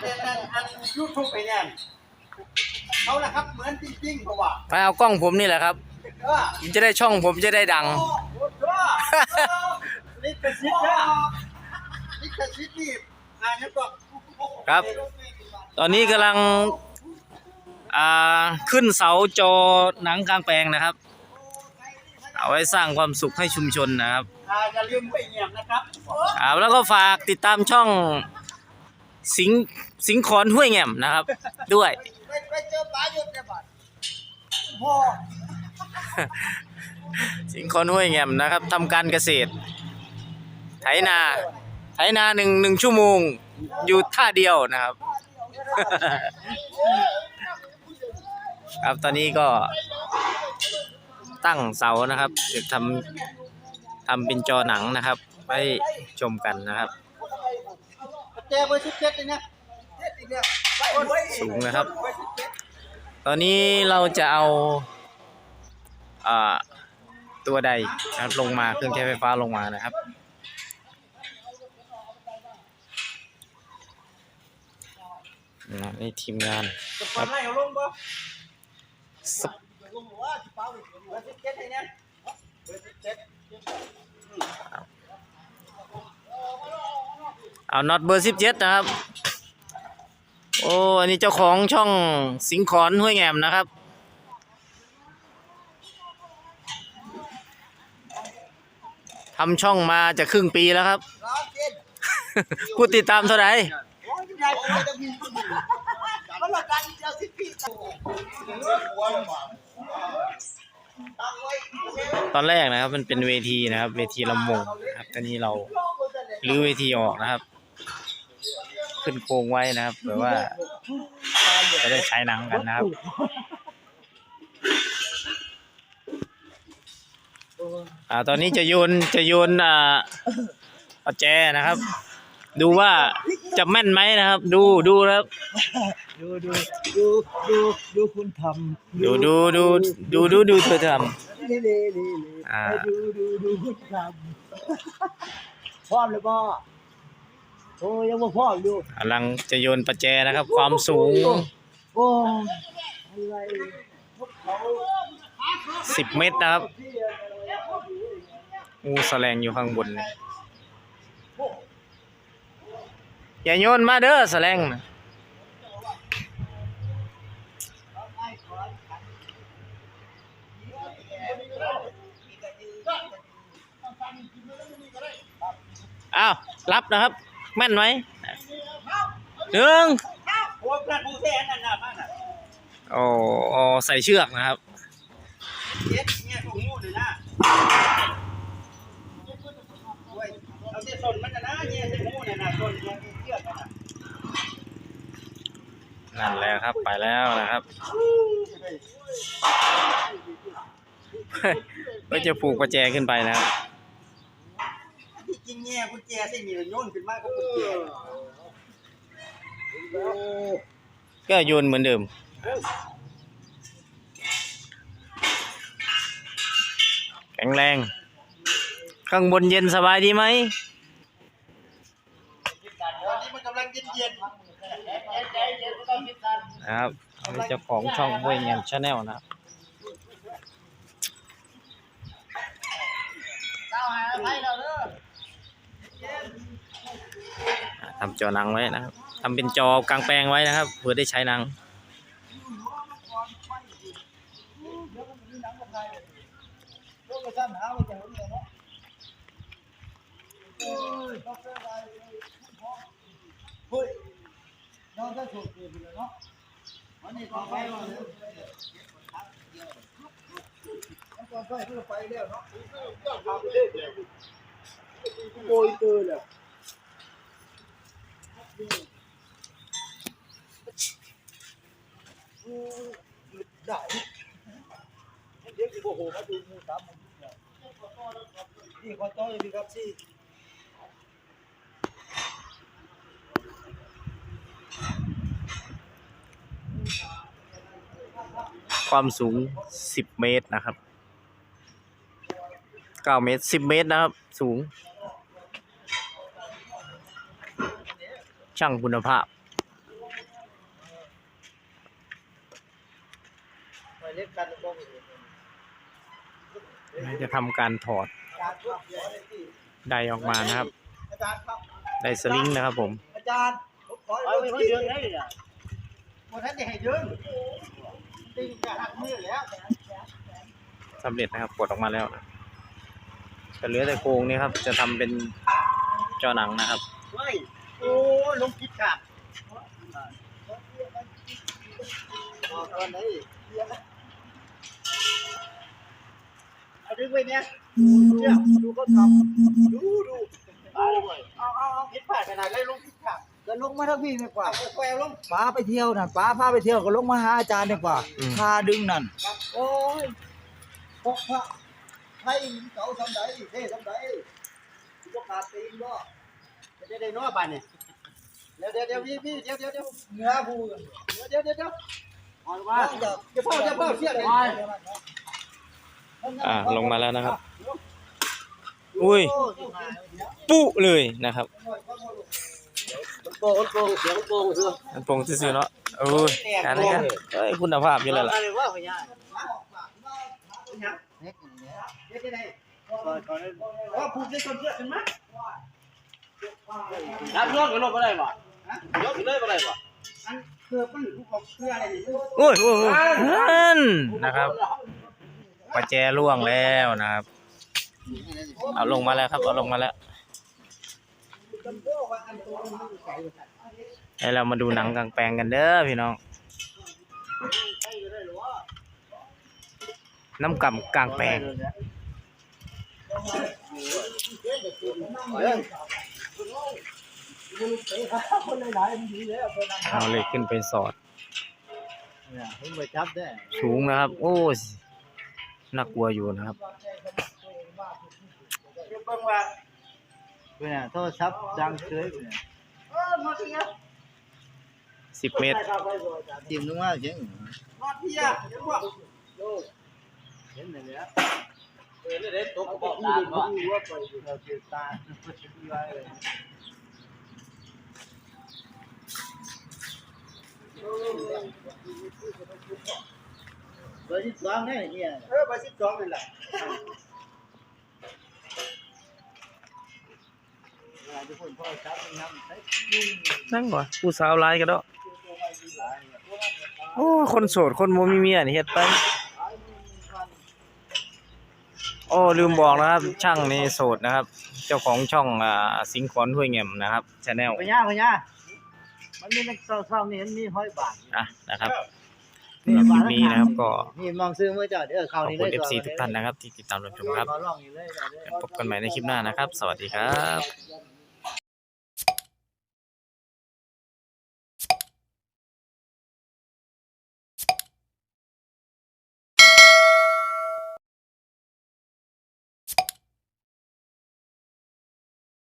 แต่นั่นอันยูทูบไปเนี่ยเขาแหละครับเหมือนจริงๆเพราะว่าไปเอากล้องผมนี่แหละครับเออผมจะได้ช่องผมจะได้ดัง โอ้โหเออลิขสิทธิ์นะลิขสิทธิ์นี่อ่านแล้วก็ครับ ตอนนี้กำลัง อ่าขึ้นเสาจอหนังกลางแปลงนะครับ เอาไว้สร้างความสุขให้ชุมชนนะครับ อ่าอย่าลืมไปเงียบนะครับ ครับแล้วก็ฝากติดตามช่องสิง สิงขอนห้วยแง่มนะครับ ด้วย ไปเจอปลาหยุดเนี่ยบัดพ่อสิงขอนห้วยแง่มนะครับทำการเกษตร ไถนา ไถนาหนึ่งหนึ่งชั่วโมง อยู่ท่าเดียวนะครับ ครับตอนนี้ก็ตั้งเสานะครับจะทำทำเป็นจอหนังนะครับไว้ชมกันนะครับ แจเบอร์สิบเจ็ดเลยเนี่ย สูงนะครับ ตอนนี้เราจะเอาอตัวใดนะครับลงมาเครื่องใช้ไฟฟ้าลงมานะครับนะนี่ทีมงานจะฟับเอาน็อตเบอร์สิบเจ็ดนะครับ อ้อันนี้เจ้าของช่องสิงขอนห้วยแงมนะครับ ทำช่องมาจะครึ่งปีแล้วครับร้องกินผู้ติดตามเท่าไหร่โอ้ยใหญ่ไม่ต้องมีมันละกันเจ้าสิบปีตั้งไว้ตอนแรกนะครับมันเป็นเวทีนะครับ เวทีลำวงนะครับตอนนี้เรารื้อเวทีออกนะครับ ขึ้นโครงไว้นะครับเผื่อว่าจะได้ใช้หนังกันนะครับอ่าตอนนี้จะโยนจะโยนอ่าประแจนะครับ ดูว่าจะแม่นไหมนะครับ ดูดูนะครับ ดูดูดูดูดูคุณทำดูดูดูดูดูดูเธอทนี่นี่นี่อ่าดูดูดูคุณทำพร้อมเลยพ่อ โอ้ยังม่พร้อมดูำกำลังจะโยนประแจนะครับ ความสูง โอ้อะไรสิบเมตรนะครับงูแสลงอยู่ข้างบนเนี่ยอย่าโยนมาเด้อแสลงนะอ้าวรับนะครับ แม่นไหมหนึ่งโอ้โอ้ใส่เชือกนะครับนั่นแล้วครับไปแล้วนะครับก็จะผูกประแจขึ้นไปนะครับ ที่จริงเนี่กุญแจเส้นนี้โยนขึ้นมาก็กุญแจ้ก็โยนเหมือนเดิมแข็งแรง ข้างบนเย็นสบายดีไหมนนี้มันกำลังเย็นเย็นใจเย็นไม่ต้องคิดกันนะครับอันนี้เจ้าของช่องห้วยแงมชาแนลนะครับเก้าหาไปแล้วเด้อ ทำจอหนังไว้นะครับทำเป็นจอกลางแปลงไว้นะครับเพื่อได้ใช้หนังลูกกระชั้นหาไปจาเนี่ยเนาะ โอ้ยเลยเฮ้ยน้องก็ถูกเกินไปเลยเนาะอันนี้ต่อไปว่เลยต่อไม่เนาะโอ้ยเกินแล้วได้เดี๋ยวสิโอ้โหมาดูมูสามมันเนี่ยนี่ขอต้อนเลยดีครับที่ความสูง 10 เมตรนะครับ 9 เมตร 10 เมตรนะครับ สูง ช่างคุณภาพจะทำการถอดไดออกมานะครับไดสลิงนะครับผมอาจารย์ผมขอให้ยอะได้เลยอะมท่านจะให้ยอะติงจะหักมือแล้วสำเร็จนะครับปกดออกมาแล้วจะเหลือแต่โครงนี่ครับ จะทำเป็นจอหนังนะครับ โอ้ลงคิดขาดตอนนี้เอาดึงไว้เนี่ยเนี่ยดูเขาทำดูดูเอาเลยเอาเอาเอาคิดผ่านขนาดเลยลงคิดขาดจะลงมาทั้งพี่ดีกว่าเอาแควลงป้าไปเที่ยวน่ะป้าพาไปเที่ยวก็ลงมาหาอาจารย์ดีกว่าอืมพาดึงนั่นโอ้ยพกพระให้เก่าทำไดเท่ทำไดพวกขาดตีนก็ จะได้น้อยบานเนี่ยเดี๋ยวเดี๋ยวเดี๋ยวพี่พี่เดี๋ยวเดี๋ยวเดี๋ยวเนื้อผู้เดี๋ยวเดี๋ยวเดี๋ยวเดี๋ยวเอาว่าว่าจะจะพ่อจะพ่อเสียเลยอ่าลงมาแล้วนะครับ อุ้ย ปุ๊เลยนะครับโกงโกงเสียงโกงเสือมันโปร่งซื่อๆเนาะโอ้ยการอะไรกันเอ้ยคุณภาพอยู่แล้วล่ะอะไรว่าพญาเน็กอย่างเงี้ยเด็กได้ก่อนก่อนว่าผูกได้ค นเพื่อนกันมั้ยรับยอดกันลงไปได้ป่ะยอดกันเลยไปได้ป่ะอันเคือมันผูกของเพื่ออะไรนี่โอ้ยโอ้ยโอ้ยนั่นนะครับประแจล่วงแล้วนะครับ เอาลงมาแล้วครับ เอาลงมาแล้วให้เรามาดูหนังกลางแปลงกันเด้อพี่น้อง น้ำกำกลางแปลง คนหลายๆมันดีแล้วคนนั้นเอาเหล็กขึ้นไปสอดเนี่ยเพิ่งไปจับได้สูงนะครับ โอ้ยน่ากลัวอยู่นะครับเบิ่งว่าเนี่ยโทรศัพท์ดังเฉยเนี่ยเออมาเที่ยวสิบเมตรจิ้มลงมาเฉย มาเที่ยเดี๋ยเห็นเลยเนี่ยเออเดี๋ยวตกกระบอกตาตาเนาเนาะว่าไปเราเจอตาไว้เลยเบอร์ที่สองเนี่ยเนี่ยเออเบอร์ที่สองนี่แหละนั่งก่อนผู้สาวร้ายกันเนาะโอ้ คนโสด คนโมมีเมียนี่เฮ็ดไปโอ้ลืมบอกนะครับ ช่างนี่โสดนะครับ เจ้าของช่องอ่าสิงขอนห้วยแง่มนะครับชาแนลพญาพญามันมีนักเศร้าๆนี่เห็นมีห้อยบาทอะนะครับสำหรับคลิปนี้นะครับก็นี่มองซื้อมือจอดเด้อขเขาอบนี่คุเลณ ย FC ทุกท่านนะครับ ที่ติดตามรับชมครับขอลองอยู่เลยพบกันใหม่ในคลิปหน้านะครับ สวัสดีครับเ